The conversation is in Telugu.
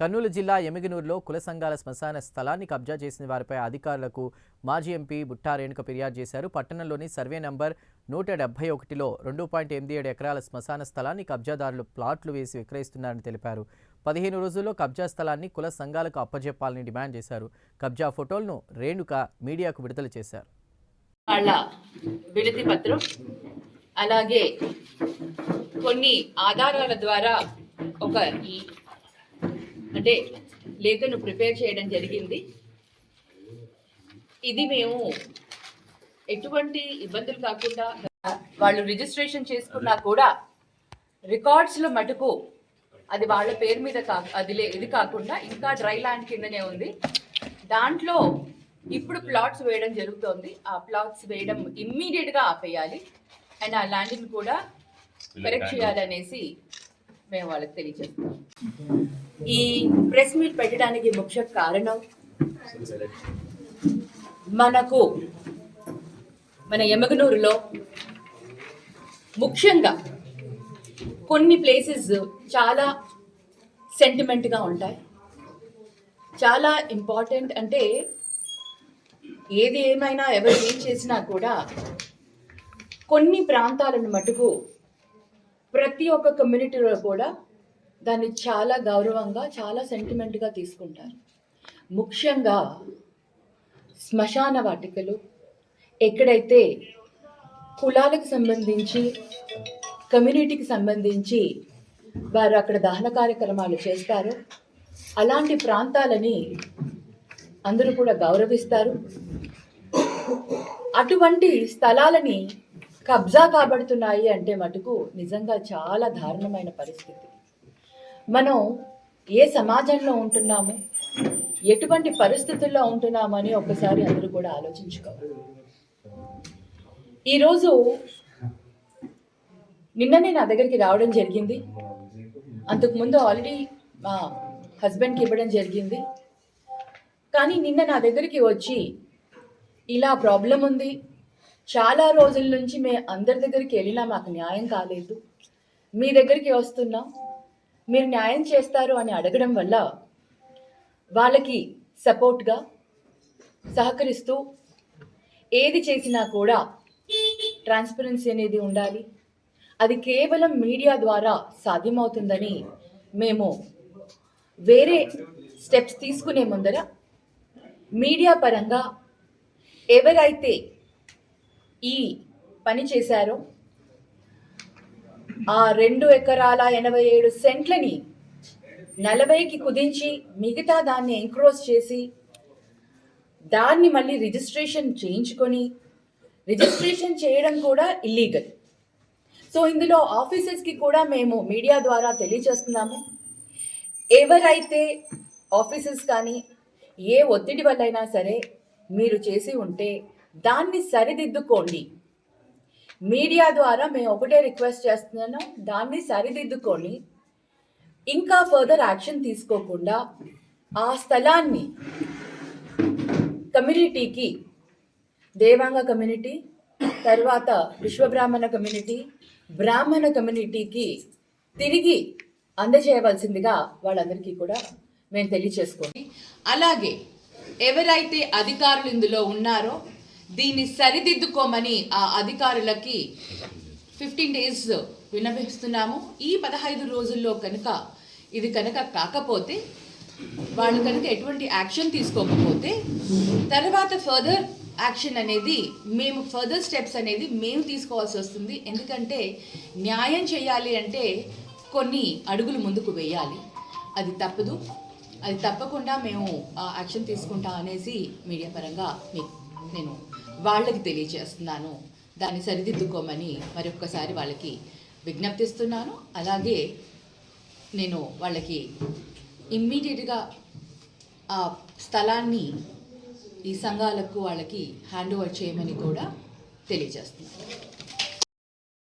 కర్నూలు జిల్లా ఎమిగనూరులో కుల సంఘాల శ్మశాన స్థలాన్ని కబ్జా చేసిన వారిపై అధికారులకు మాజీ ఎంపీ బుట్టా రేణుక ఫిర్యాదు చేశారు. పట్టణంలోని సర్వే నంబర్ నూట డెబ్బై ఒకటిలో రెండు పాయింట్ ఎనిమిది ఏడు ఎకరాల శ్మశాన స్థలాన్ని కబ్జాదారులు ప్లాట్లు వేసి విక్రయిస్తున్నారని తెలిపారు. పదిహేను రోజుల్లో కబ్జా స్థలాన్ని కుల సంఘాలకు అప్పజెప్పాలని డిమాండ్ చేశారు. కబ్జా ఫోటోలను రేణుక మీడియాకు విడుదల చేశారు. వాళ్ళ పత్రం అలాగే కొన్ని ఆధారాల ద్వారా ఒక అంటే లేఖను ప్రిపేర్ చేయడం జరిగింది. ఇది మేము ఎటువంటి ఇబ్బందులు కాకుండా వాళ్ళు రిజిస్ట్రేషన్ చేసుకున్నా కూడా రికార్డ్స్లో మటుకు అది వాళ్ళ పేరు మీద కా అది లే ఇది కాకుండా ఇంకా డ్రై ల్యాండ్ కిందనే ఉంది. దాంట్లో ఇప్పుడు ప్లాట్స్ వేయడం జరుగుతోంది. ఆ ప్లాట్స్ వేయడం ఇమ్మీడియట్గా ఆపేయాలి. అండ్ ఆ ల్యాండ్ని కూడా కరెక్ట్ చేయాలనేసి మేము వాళ్ళకి తెలియజేస్తాం. ఈ ప్రెస్ మీట్ పెట్టడానికి ముఖ్య కారణం మనకు మన ఎమగనూరులో ముఖ్యంగా కొన్ని ప్లేసెస్ చాలా సెంటిమెంట్గా ఉంటాయి. చాలా ఇంపార్టెంట్ అంటే ఏది ఏమైనా ఎవరు ఏం చేసినా కూడా కొన్ని ప్రాంతాలను మటుకు ప్రతి ఒక్క కమ్యూనిటీలో కూడా దాన్ని చాలా గౌరవంగా చాలా సెంటిమెంట్గా తీసుకుంటారు. ముఖ్యంగా శ్మశాన వాటికలు ఎక్కడైతే కులాలకు సంబంధించి కమ్యూనిటీకి సంబంధించి వారు అక్కడ దహన కార్యక్రమాలు చేస్తారు. అలాంటి ప్రాంతాలని అందరూ కూడా గౌరవిస్తారు. అటువంటి స్థలాలని కబ్జా కాబడుతున్నాయి అంటే మటుకు నిజంగా చాలా దారుణమైన పరిస్థితి. మనం ఏ సమాజంలో ఉంటున్నాము? ఎటువంటి పరిస్థితుల్లో ఉంటున్నామని ఒకసారి అందరూ కూడా ఆలోచించుకోవాలి. ఈరోజు నిన్ననే నా దగ్గరికి రావడం జరిగింది. అంతకుముందు ఆల్రెడీ మా హస్బెండ్కి ఇవ్వడం జరిగింది. కానీ నిన్న నా దగ్గరికి వచ్చి ఇలా ప్రాబ్లం ఉంది చాలా రోజుల నుంచి మే అందరి దగ్గరికి వెళ్ళినా మాకు న్యాయం కాలేదు. మీ దగ్గరికి వస్తున్నాం మీరు న్యాయం చేస్తారు అని అడగడం వల్ల వాళ్ళకి సపోర్ట్గా సహకరిస్తూ ఏది చేసినా కూడా ట్రాన్స్పరెన్సీ అనేది ఉండాలి. అది కేవలం మీడియా ద్వారా సాధ్యమవుతుందని మేము వేరే స్టెప్స్ తీసుకునే ముందర మీడియా పరంగా ఎవరైతే ఈ పని చేశారో. ఆ రెండు ఎకరాల ఎనభై ఏడు సెంట్లని నలభైకి కుదించి మిగతా దాన్ని ఎంక్రోజ్ చేసి దాన్ని మళ్ళీ రిజిస్ట్రేషన్ చేయించుకొని రిజిస్ట్రేషన్ చేయడం కూడా ఇల్లీగల్ సో ఇందులో ఆఫీసెస్కి కూడా మేము మీడియా ద్వారా తెలియజేస్తున్నాము ఎవరైతే ఆఫీసెస్ కానీ ఏ ఒత్తిడి వల్లైనా సరే మీరు చేసి ఉంటే దాన్ని సరిదిద్దుకోండి. మీడియా ద్వారా మేము ఒకటే రిక్వెస్ట్ చేస్తున్నాను దాన్ని సరిదిద్దుకొని ఇంకా ఫర్దర్ యాక్షన్ తీసుకోకుండా ఆ స్థలాన్ని కమ్యూనిటీకి దేవాంగ కమ్యూనిటీ తర్వాత విశ్వబ్రాహ్మణ కమ్యూనిటీ బ్రాహ్మణ కమ్యూనిటీకి తిరిగి అందజేయవలసిందిగా వాళ్ళందరికీ కూడా మేము తెలియచేసుకోండి అలాగే ఎవరైతే అధికారులు ఇందులో ఉన్నారో దీన్ని సరిదిద్దుకోమని ఆ అధికారులకి ఫిఫ్టీన్ డేస్ విన్నవిస్తున్నాము. ఈ పదహైదు రోజుల్లో కనుక ఇది కనుక కాకపోతే వాళ్ళు కనుక ఎటువంటి యాక్షన్ తీసుకోకపోతే తర్వాత ఫర్దర్ యాక్షన్ అనేది మేము ఫర్దర్ స్టెప్స్ అనేది మేము తీసుకోవాల్సి వస్తుంది. ఎందుకంటే న్యాయం చేయాలి అంటే కొన్ని అడుగులు ముందుకు వేయాలి. అది తప్పదు. అది తప్పకుండా మేము ఆ యాక్షన్ తీసుకుంటాం అనేసి మీడియా పరంగా మీకు నేను వాళ్ళకి తెలియజేస్తున్నాను. దాన్ని సరిదిద్దుకోమని మరొక్కసారి వాళ్ళకి విజ్ఞప్తిస్తున్నాను. అలాగే నేను వాళ్ళకి ఇమ్మీడియట్గా ఆ స్థలాన్ని ఈ సంఘాలకు వాళ్ళకి హ్యాండ్ ఓవర్ చేయమని కూడా తెలియజేస్తున్నాను.